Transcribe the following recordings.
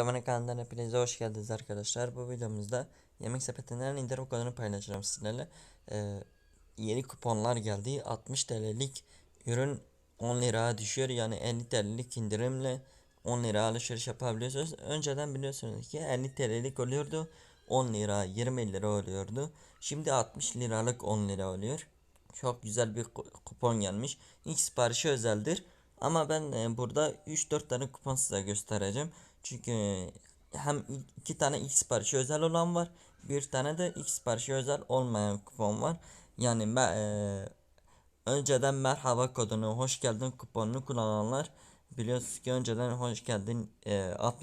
Tabanı kanalından hepinize hoş geldiniz arkadaşlar. Bu videomuzda yemek sepetinden indirim kodunu paylaşacağım sizlerle. Ee, yeni kuponlar geldi. 60 TL'lik ürün 10 liraya düşüyor. Yani 50 TL'lik indirimle 10 lira alışveriş yapabiliyorsunuz. Önceden biliyorsunuz ki 50 TL'lik oluyordu. 10 lira 20 lira oluyordu. Şimdi 60 liralık 10 lira oluyor. Çok güzel bir ku- kupon gelmiş. İlk siparişi özeldir. Ama ben e, burada 3-4 tane kupon size göstereceğim. Çünkü e, hem iki tane ilk siparişi özel olan var. Bir tane de ilk siparişi özel olmayan kupon var. Yani e, önceden merhaba kodunu hoş geldin kuponunu kullananlar biliyorsunuz ki önceden hoş geldin e, alt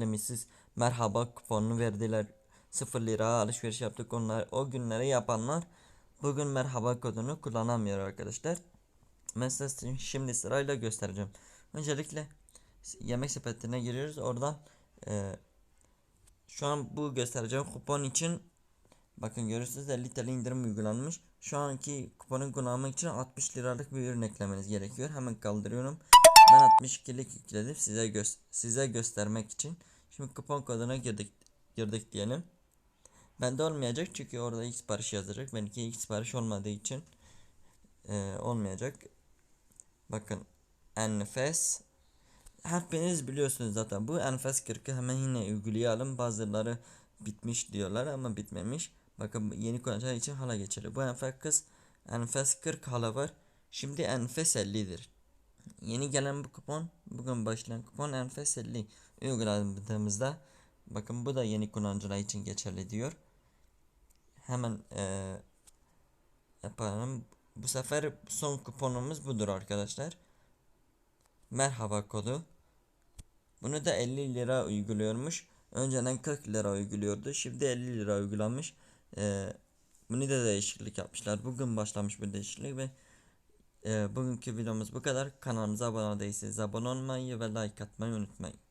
merhaba kuponunu verdiler. 0 lira alışveriş yaptık onlar o günleri yapanlar bugün merhaba kodunu kullanamıyor arkadaşlar. Size şimdi sırayla göstereceğim. Öncelikle yemek sepetine giriyoruz. Oradan e, şu an bu göstereceğim kupon için bakın görüyorsunuz 50 TL indirim uygulanmış. Şu anki kuponu kullanmak için 60 liralık bir ürün eklemeniz gerekiyor. Hemen kaldırıyorum. Ben 62'lik yükledim size gö size göstermek için. Şimdi kupon koduna girdik girdik diyelim. Bende olmayacak çünkü orada ilk sipariş yazacak. Benimki ilk sipariş olmadığı için e, olmayacak. Bakın enfes Hepiniz biliyorsunuz zaten bu enfes 40'ı hemen yine uygulayalım. Bazıları bitmiş diyorlar ama bitmemiş. Bakın yeni kullanıcılar için hala geçerli. Bu enfes enfes 40 hala var. Şimdi enfes 50'dir. Yeni gelen bu kupon bugün başlayan kupon enfes 50 uyguladığımızda bakın bu da yeni kullanıcılar için geçerli diyor. Hemen eee yapalım. Bu sefer son kuponumuz budur arkadaşlar. Merhaba kodu. Bunu da 50 lira uyguluyormuş. Önceden 40 lira uyguluyordu. Şimdi 50 lira uygulanmış. Ee, bunu da değişiklik yapmışlar. Bugün başlamış bu değişiklik ve e, bugünkü videomuz bu kadar. Kanalımıza abone değilseniz abone olmayı ve like atmayı unutmayın.